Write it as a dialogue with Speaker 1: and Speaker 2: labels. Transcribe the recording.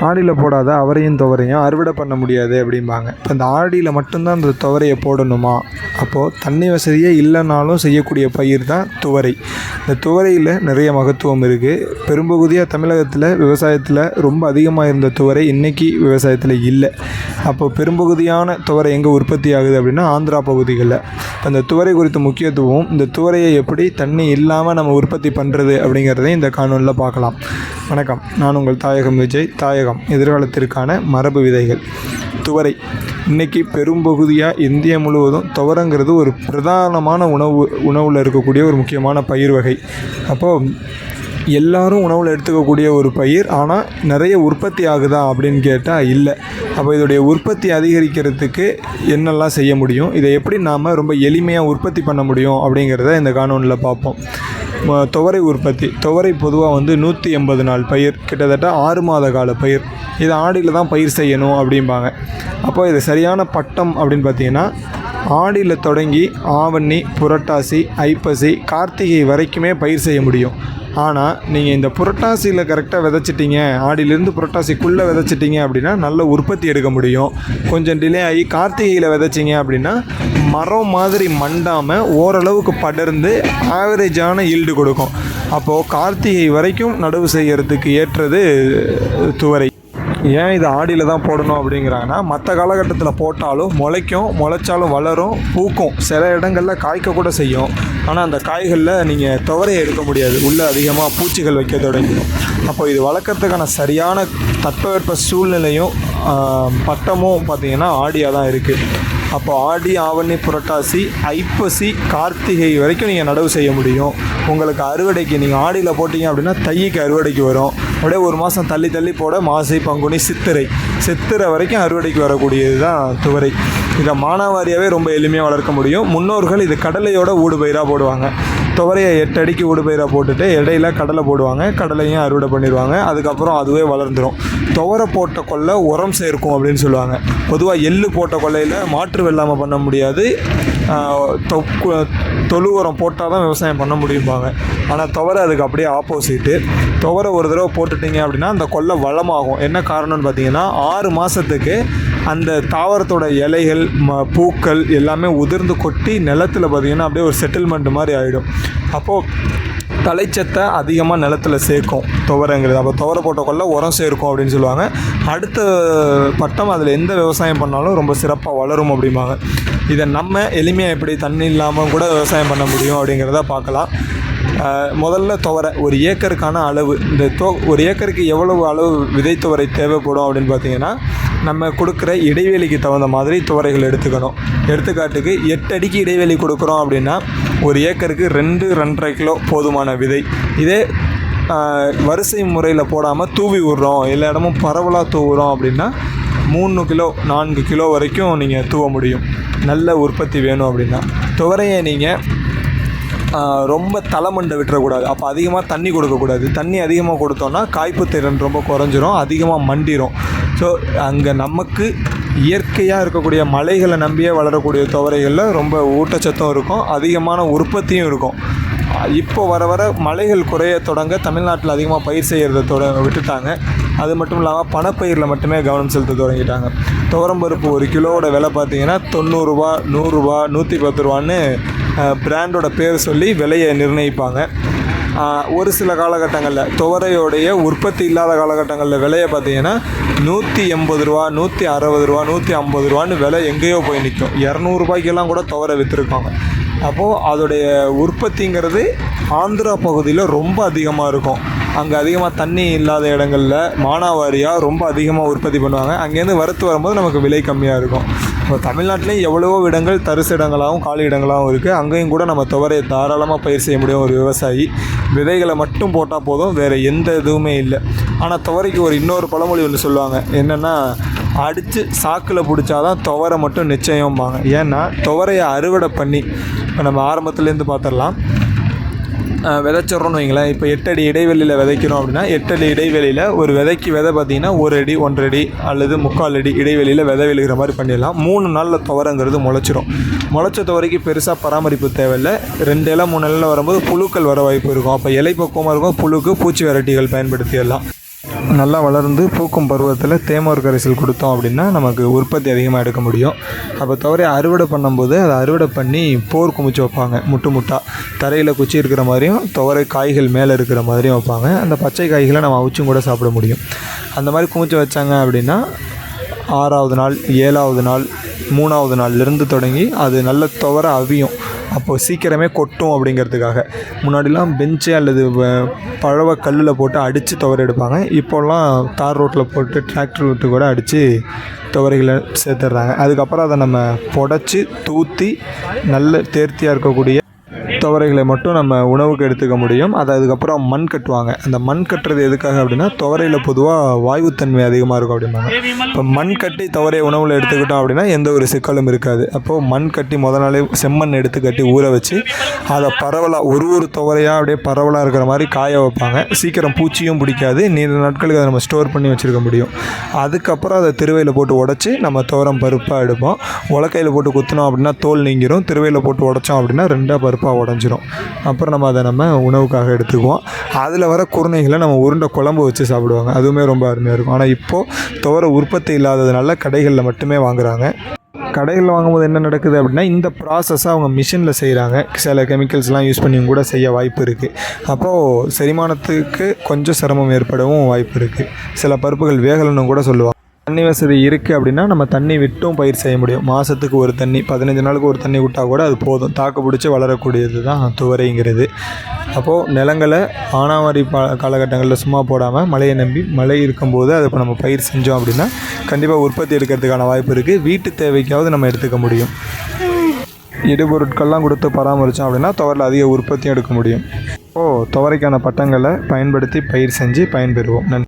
Speaker 1: ஆடியில் போடாத அவரையும் துவரையும் அறுவடை பண்ண முடியாது அப்படிம்பாங்க. இப்போ இந்த ஆடியில் மட்டும்தான் அந்த துவரையை போடணுமா? அப்போது தண்ணி வசதியே இல்லைனாலும் செய்யக்கூடிய பயிர் தான் துவரை. இந்த துவரையில் நிறைய மகத்துவம் இருக்குது பெரும்பகுதியாக தமிழகத்தில் விவசாயத்தில் ரொம்ப அதிகமாக இருந்த துவரை இன்றைக்கி விவசாயத்தில் இல்லை. அப்போ பெரும்பகுதியான துவரை எங்கே உற்பத்தி ஆகுது அப்படின்னா ஆந்திரா பகுதிகளில். அந்த துவரை குறித்த முக்கியத்துவம் இந்த துவரையை எப்படி தண்ணி இல்லாமல் நம்ம உற்பத்தி பண்ணுறது அப்படிங்கிறதையும் இந்த காணொலியில் பார்க்கலாம். வணக்கம். நான் உங்கள் தாயகம் விஜய். தாயகம் எதிர்காலத்திற்கான மரபு விதைகள். துவரை. இன்றைக்கி பெரும்பகுதியாக இந்தியா முழுவதும் துவரங்கிறது ஒரு பிரதானமான உணவு உணவில் இருக்கக்கூடிய ஒரு முக்கியமான பயிர் வகை. அப்போது எல்லாரும் உணவில் எடுத்துக்கக்கூடிய ஒரு பயிர் ஆனால் நிறைய உற்பத்தி ஆகுதா அப்படின்னு கேட்டால் இல்லை. அப்போ இதோடைய உற்பத்தி அதிகரிக்கிறதுக்கு என்னெல்லாம் செய்ய முடியும்? இதை எப்படி நாம் ரொம்ப எளிமையாக உற்பத்தி பண்ண முடியும் அப்படிங்கிறத இந்த காணொலியில் பார்ப்போம். துவரை உற்பத்தி. துவரை பொதுவாக வந்து நூற்றி எண்பது நாள் பயிர் கிட்டத்தட்ட ஆறு மாத கால பயிர். இது ஆடியில் தான் பயிர் செய்யணும் அப்படிம்பாங்க. அப்போ இது சரியான பட்டம் அப்படின்னு பார்த்தீங்கன்னா ஆடியில் தொடங்கி ஆவணி புரட்டாசி ஐப்பசி கார்த்திகை வரைக்குமே பயிர் செய்ய முடியும். ஆனால் நீங்கள் இந்த புரட்டாசியில் கரெக்டாக விதைச்சிட்டிங்க. ஆடியிலேருந்து புரட்டாசிக்குள்ளே விதைச்சிட்டிங்க அப்படின்னா நல்ல உற்பத்தி எடுக்க முடியும். கொஞ்சம் டிலே ஆகி கார்த்திகையில் விதைச்சிங்க அப்படின்னா மரம் மாதிரி மண்டாமல் ஓரளவுக்கு படர்ந்து ஆவரேஜான ஈல்டு கொடுக்கும். அப்போது கார்த்திகை வரைக்கும் நடவு செய்கிறதுக்கு ஏற்றது துவரை. ஏன் இது ஆடியில் தான் போடணும் அப்படிங்கிறாங்கன்னா மற்ற காலகட்டத்தில் போட்டாலும் முளைக்கும் முளைச்சாலும் வளரும் பூக்கும். சில இடங்களில் காய்க்க கூட செய்யும். ஆனால் அந்த காய்களில் நீங்கள் துவரையை எடுக்க முடியாது. உள்ளே அதிகமாக பூச்சிகள் வைக்க தொடங்கிடும். அப்போ இது வளர்க்குறதுக்கான சரியான தட்பவெப்ப சூழ்நிலையும் பட்டமும் பார்த்தீங்கன்னா ஆடியாக தான் இருக்குது அப்போ ஆடி ஆவணி புரட்டாசி ஐப்பசி கார்த்திகை வரைக்கும் நீங்கள் நடவு செய்ய முடியும். உங்களுக்கு அறுவடைக்கு நீங்கள் ஆடியில் போட்டிங்க அப்படின்னா தைக்கு அறுவடைக்கு வரும். அப்படியே ஒரு மாதம் தள்ளி தள்ளி போட மாசி பங்குனி சித்திரை. சித்திரை வரைக்கும் அறுவடைக்கு வரக்கூடியது தான் துவரை. இதை மானாவாரியாகவே ரொம்ப எளிமையாக வளர்க்க முடியும். முன்னோர்கள் இது கடலையோட ஊடுபயிராக போடுவாங்க. துவரையை எட்டு அடிக்கு உடுபயிராக போட்டுட்டு இடையில கடலை போடுவாங்க. கடலையும் அறுவடை பண்ணிடுவாங்க. அதுக்கப்புறம் அதுவே வளர்ந்துடும் துவரை போட்ட கொல்லை உரம் சேர்க்கும் அப்படின்னு சொல்லுவாங்க. பொதுவாக எள்ளு போட்ட கொல்லையில் மாற்று வெள்ளாமை பண்ண முடியாது. தொழு உரம் போட்டால் தான் விவசாயம் பண்ண முடியும்பாங்க. ஆனால் துவரை அதுக்கு அப்படியே ஆப்போசிட்டு துவரை ஒரு தடவை போட்டுட்டீங்க அப்படின்னா அந்த கொல்லை வளமாகும். என்ன காரணம்னு பார்த்தீங்கன்னா ஆறு மாதத்துக்கு அந்த தாவரத்தோட இலைகள் ம பூக்கள் எல்லாமே உதிர்ந்து கொட்டி நிலத்தில் பார்த்தீங்கன்னா அப்படியே ஒரு செட்டில்மெண்ட் மாதிரி ஆகிடும் அப்போது தலைச்சத்தை அதிகமாக நிலத்தில் சேர்க்கும் துவரங்கிறது அப்போ துவர போட்டக்கொள்ள உரம் சேர்க்கும் அப்படின்னு சொல்லுவாங்க. அடுத்த பட்டம் அதில் எந்த விவசாயம் பண்ணாலும் ரொம்ப சிறப்பாக வளரும் அப்படிம்பாங்க. இதை நம்ம எளிமையாக எப்படி தண்ணி இல்லாமல் கூட விவசாயம் பண்ண முடியும் அப்படிங்கிறத பார்க்கலாம். முதல்ல துவரை ஒரு ஏக்கருக்கான அளவு இந்த தோ ஒரு ஏக்கருக்கு எவ்வளவு அளவு விதை துவரை தேவைப்படும் அப்படின்னு பார்த்தீங்கன்னா நம்ம கொடுக்குற இடைவெளிக்கு தகுந்த மாதிரி துவரைகள் எடுத்துக்கணும். எடுத்துக்காட்டுக்கு எட்டு அடிக்கு இடைவெளி கொடுக்குறோம் அப்படின்னா ஒரு ஏக்கருக்கு ரெண்டு ரெண்டரை கிலோ போதுமான விதை. இதே வரிசை முறையில் போடாமல் தூவி விடுறோம். எல்லா இடமும் பரவலாக தூவுறோம் அப்படின்னா மூணு கிலோ நான்கு கிலோ வரைக்கும் நீங்கள் தூவ முடியும். நல்ல உற்பத்தி வேணும் அப்படின்னா. துவரையை நீங்கள் ரொம்ப தலைமண்டை விட்டுறக்கூடாது. அப்போ அதிகமாக தண்ணி கொடுக்கக்கூடாது. தண்ணி அதிகமாக கொடுத்தோன்னா காய்ப்பு திறன் ரொம்ப குறைஞ்சிரும் அதிகமாக மண்டிரும். ஸோ அங்கே நமக்கு இயற்கையாக இருக்கக்கூடிய மலைகளை நம்பியே வளரக்கூடிய துவரைகளில் ரொம்ப ஊட்டச்சத்தும் இருக்கும் அதிகமான உற்பத்தியும் இருக்கும். இப்போ வர வர மலைகள் குறைய தொடங்க தமிழ்நாட்டில் அதிகமாக பயிர் செய்கிறத தொட விட்டுட்டாங்க. அது மட்டும் இல்லாமல் பணப்பயிரில் மட்டுமே கவனம் செலுத்த தொடங்கிட்டாங்க. துவரம்பருப்பு ஒரு கிலோவோட விலை பார்த்தீங்கன்னா தொண்ணூறுரூவா நூறுரூவா நூற்றி பத்து ரூபான்னு பிராண்டோட பேர் சொல்லி விலையை நிர்ணயிப்பாங்க. ஒரு சில காலகட்டங்களில் துவரையோடைய உற்பத்தி இல்லாத காலகட்டங்களில் விலையை பார்த்தீங்கன்னா நூற்றி எண்பது ரூபா நூற்றி அறுபது ரூபா நூற்றி ஐம்பது ரூபான்னு விலை எங்கேயோ போய் நிற்கும். இரநூறுபாய்க்கெல்லாம் கூட துவரை விற்றுருக்காங்க அப்போது அதோடைய உற்பத்திங்கிறது ஆந்திரா பகுதியில் ரொம்ப அதிகமாக இருக்கும். அங்கே அதிகமாக தண்ணி இல்லாத இடங்களில் மானாவாரியாக ரொம்ப அதிகமாக உற்பத்தி பண்ணுவாங்க. அங்கேருந்து வறுத்து வரும்போது நமக்கு விலை கம்மியாக இருக்கும். இப்போ தமிழ்நாட்டிலையும் எவ்வளவோ இடங்கள் தரிசு இடங்களாகவும் காலி இடங்களாகவும் இருக்குது அங்கேயும் கூட நம்ம துவரையை தாராளமாக பயிர் செய்ய முடியும் ஒரு விவசாயி. விதைகளை மட்டும் போட்டால் போதும் வேறு எந்த இதுவுமே இல்லை. ஆனால் துவரைக்கு ஒரு இன்னொரு பழமொழி ஒன்று சொல்லுவாங்க. என்னென்னா அடித்து சாக்கில் பிடிச்சாதான் துவரை மட்டும் நிச்சயம்பாங்க. ஏன்னா துவரையை அறுவடை பண்ணி இப்போ நம்ம ஆரம்பத்துலேருந்து பார்த்துடலாம். விதைச்சிட்றோன்னு வைங்களேன். இப்போ எட்டு அடி இடைவெளியில் விதைக்கிறோம் அப்படின்னா எட்டு அடி இடைவெளியில் ஒரு விதைக்கு விதை பார்த்தீங்கன்னா ஒரு அடி ஒன்றரை அடி அல்லது முக்கால் அடி இடைவெளியில் விதை விழுகிற மாதிரி பண்ணிடலாம். மூணு நாளில் துவரங்கிறது முளைச்சிரும். முளைச்ச துவரைக்கு பெருசாக பராமரிப்பு தேவையில்லை. ரெண்டு இலை மூணு இலையில் வரும்போது புழுக்கள் வர வாய்ப்பு இருக்கும். அப்போ இலை பக்குவமாக இருக்கும். புழுக்கு பூச்சி வெரைட்டிகள் பயன்படுத்திடலாம். நல்லா வளர்ந்து பூக்கும் பருவத்தில் தேமோர் கரைசல் கொடுத்தோம் அப்படின்னா நமக்கு உற்பத்தி அதிகமாக எடுக்க முடியும். அப்போ துவரையை அறுவடை பண்ணும்போது அதை அறுவடை பண்ணி போர் குமிச்சு வைப்பாங்க முட்டு முட்டா. தரையில் குச்சி இருக்கிற மாதிரியும் துவரை காய்கள் மேலே இருக்கிற மாதிரியும் வைப்பாங்க. அந்த பச்சை காய்களை நம்ம அவிச்சும் கூட சாப்பிட முடியும். அந்த மாதிரி குமிச்சு வச்சாங்க அப்படின்னா ஆறாவது நாள் ஏழாவது நாள் மூணாவது நாள்லேருந்து தொடங்கி அது நல்ல துவர அவியும். அப்போது சீக்கிரமே கொட்டும் அப்படிங்கிறதுக்காக. முன்னாடிலாம் பெஞ்சு அல்லது வ- பழவ கல்லில் போட்டு அடித்து துவர எடுப்பாங்க. இப்போல்லாம் தார் ரோட்டில் போட்டு டிராக்டர் விட்டு கூட அடித்து துவரைகளை சேர்த்துடுறாங்க. அதுக்கப்புறம் அதை நம்ம புடச்சி தூற்றி நல்ல தேர்த்தியாக இருக்கக்கூடிய துவரைகளை மட்டும் நம்ம உணவுக்கு எடுத்துக்க முடியும். அதை அதுக்கப்புறம் மண் கட்டுவாங்க. அந்த மண் கட்டுறது எதுக்காக அப்படின்னா துவரையில் பொதுவாக வாயுத்தன்மை அதிகமாக இருக்கும் அப்படிம்பாங்க. இப்போ மண் கட்டி துவரையை உணவில் எடுத்துக்கிட்டோம் அப்படின்னா எந்த ஒரு சிக்கலும் இருக்காது. அப்போது மண் கட்டி முத நாளே செம்மண் எடுத்து கட்டி ஊற வச்சு அதை பரவலாக ஒரு ஒரு துவரையாக அப்படியே பரவலாக இருக்கிற மாதிரி காய வைப்பாங்க. சீக்கிரம் பூச்சியும் பிடிக்காது. நீண்ட நாட்களுக்கு அதை நம்ம ஸ்டோர் பண்ணி வச்சுருக்க முடியும். அதுக்கப்புறம் அதை திருவையில் போட்டு உடச்சி நம்ம துவரம் பருப்பாக எடுப்போம். உலக்கையில் போட்டு குத்தினோம் அப்படின்னா தோல் நீங்கிரும். திருவையில் போட்டு உடைச்சோம் அப்படின்னா ரெண்டாக பருப்பாக அடைஞ்சிரும். அப்புறம் நம்ம அதை நம்ம உணவுக்காக எடுத்துக்குவோம். அதில் வர குருணைகளை நம்ம உருண்டை குழம்பு வச்சு சாப்பிடுவாங்க. அதுவுமே ரொம்ப அருமையாக இருக்கும். ஆனால் இப்போது துவர உற்பத்தி இல்லாததுனால கடைகளில் மட்டுமே வாங்குறாங்க. கடைகளில் வாங்கும்போது என்ன நடக்குது அப்படின்னா இந்த ப்ராசஸை அவங்க மிஷினில் செய்கிறாங்க சில கெமிக்கல்ஸ்லாம் யூஸ் பண்ணியும் கூட செய்ய வாய்ப்பு இருக்குது அப்போது செரிமானத்துக்கு கொஞ்சம் சிரமம் ஏற்படவும் வாய்ப்பு இருக்குது சில பருப்புகள் வேகலன்னு கூட சொல்லுவாங்க. தண்ணி வசதி இருக்குது அப்படின்னா நம்ம தண்ணி விட்டும் பயிர் செய்ய முடியும். மாதத்துக்கு ஒரு தண்ணி பதினஞ்சு நாளுக்கு ஒரு தண்ணி விட்டால் கூட அது போதும். தாக்கு பிடிச்சி வளரக்கூடியது தான் துவரைங்கிறது. அப்போது நிலங்களை ஆனாவரி பா காலகட்டங்களில் சும்மா போடாமல் மழையை நம்பி மழை இருக்கும்போது அதை இப்போ நம்ம பயிர் செஞ்சோம் அப்படின்னா கண்டிப்பாக உற்பத்தி எடுக்கிறதுக்கான வாய்ப்பு இருக்குது வீட்டு தேவைக்காவது நம்ம எடுத்துக்க முடியும். இடுபொருட்கள்லாம் கொடுத்து பராமரித்தோம் அப்படின்னா துவரில் அதிக உற்பத்தியும் எடுக்க முடியும். ஓ துவரைக்கான பட்டங்களை பயன்படுத்தி பயிர் செஞ்சு பயன்பெறுவோம். நன்றி.